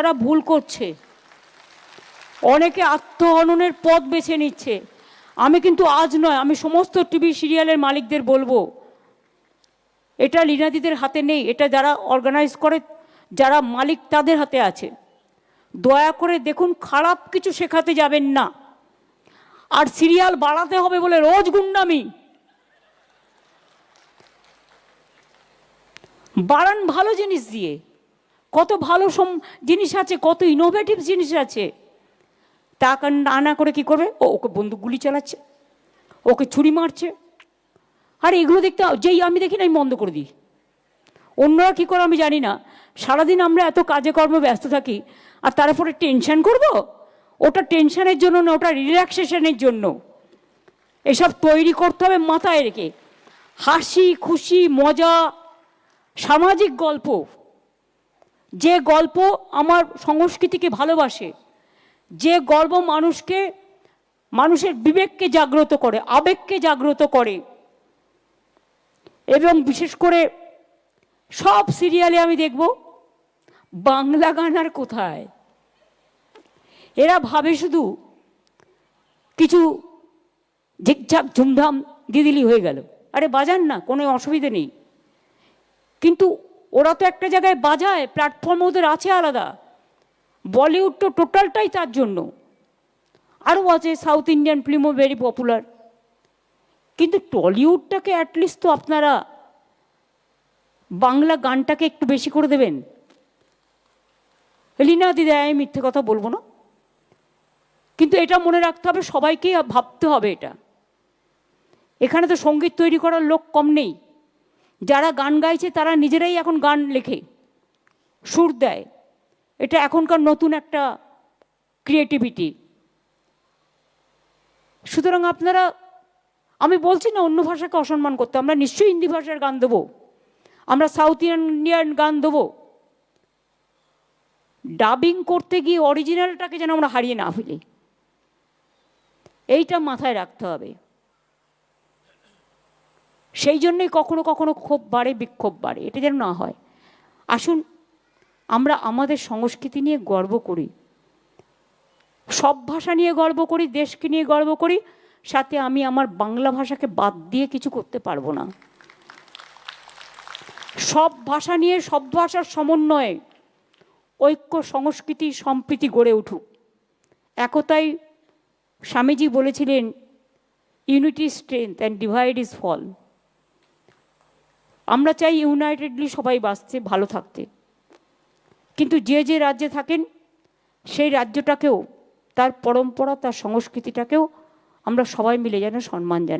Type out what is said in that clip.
তারা ভুল করছে। অনেকে আত্মহননের পথ বেছে নিচ্ছে। আমি কিন্তু আজ নয়, আমি সমস্ত টিভি সিরিয়ালের মালিকদের বলব, এটা লীনাদিদের হাতে নেই, এটা যারা অর্গানাইজ করে, যারা মালিক তাদের হাতে আছে। দয়া করে দেখুন, খারাপ কিছু শেখাতে যাবেন না। আর সিরিয়াল বাড়াতে হবে বলে রোজ গুন্ডামি। বাড়ান ভালো জিনিস দিয়ে। কত ভালো সম জিনিস আছে, কত ইনোভেটিভ জিনিস আছে। তা কারণ না না করে কি করবে? ও ওকে বন্দুক গুলি চালাচ্ছে, ওকে ছুরি মারছে। আর এগুলো দেখতে, যেই আমি দেখি না, আমি বন্ধ করে দিই। অন্যরা কী করে আমি জানি না। সারাদিন আমরা এত কাজে কর্মে ব্যস্ত থাকি, আর তারপরে টেনশন করব? ওটা টেনশনের জন্য না, ওটা রিল্যাক্সেশনের জন্য। এসব তৈরি করতে হবে মাথায় রেখে। হাসি, খুশি, মজা, সামাজিক গল্প। যে গল্প আমার সংস্কৃতিকে ভালোবাসে, যে গল্প মানুষকে, মানুষের বিবেককে জাগ্রত করে, আবেগকে জাগ্রত করে, এবং বিশেষ করে সব সিরিয়ালে আমি দেখব বাংলা গান আর কোথায়। এরা ভাবে শুধু কিছু ঝিকঝাক ঝুমধাম দিদিলি হয়ে গেল। আরে বাজান না, কোনো অসুবিধে নেই। কিন্তু ওরা তো একটা জায়গায় বাজায় প্ল্যাটফর্ম ওদের আছে আলাদা। বলিউড তো টোটালটাই তার জন্য। আরও আছে সাউথ ইন্ডিয়ান ফিল্মও ভেরি পপুলার কিন্তু টলিউডটাকে অ্যাটলিস্ট তো আপনারা বাংলা গানটাকে একটু বেশি করে দেবেন। লীনা দিদি, আমি মিথ্যে কথা বলব না। কিন্তু এটা মনে রাখতে হবে সবাইকেই ভাবতে হবে এটা। এখানে তো সংগীত তৈরি করার লোক কম নেই। যারা গান গাইছে, তারা নিজেরাই এখন গান লেখে, সুর দেয়। এটা এখনকার নতুন একটা ক্রিয়েটিভিটি সুতরাং আপনারা, আমি বলছি না অন্য ভাষাকে অসম্মান করতে, আমরা নিশ্চয়ই হিন্দি ভাষার গান দেবো। আমরা সাউথ ইন্ডিয়ান গান দেবো। ডাবিং করতে গিয়ে অরিজিনালটাকে যেন আমরা হারিয়ে না ফেলি। এইটা মাথায় রাখতে হবে। সেই জন্যই কখনো কখনো ক্ষোভ বাড়ে, বিক্ষোভ বাড়ে, এটা যেন না হয়। আসুন, আমরা আমাদের সংস্কৃতি নিয়ে গর্ব করি। সব ভাষা নিয়ে গর্ব করি, দেশকে নিয়ে গর্ব করি, সাথে আমি আমার বাংলা ভাষাকে বাদ দিয়ে কিছু করতে পারব না। সব ভাষা নিয়ে, সব ভাষার সমন্বয়ে ঐক্য, সংস্কৃতি, সম্প্রীতি গড়ে উঠুক। একতাই স্বামীজি বলেছিলেন unity strength and divide is fall আমরা চাই ইউনাইটেডলি সবাই বাঁচতে, ভালো থাকতে। কিন্তু যে যে রাজ্যে থাকেন, সেই রাজ্যটাকেও, তার পরম্পরা, তার সংস্কৃতিটাকেও আমরা সবাই মিলে যেন সম্মান জানাই।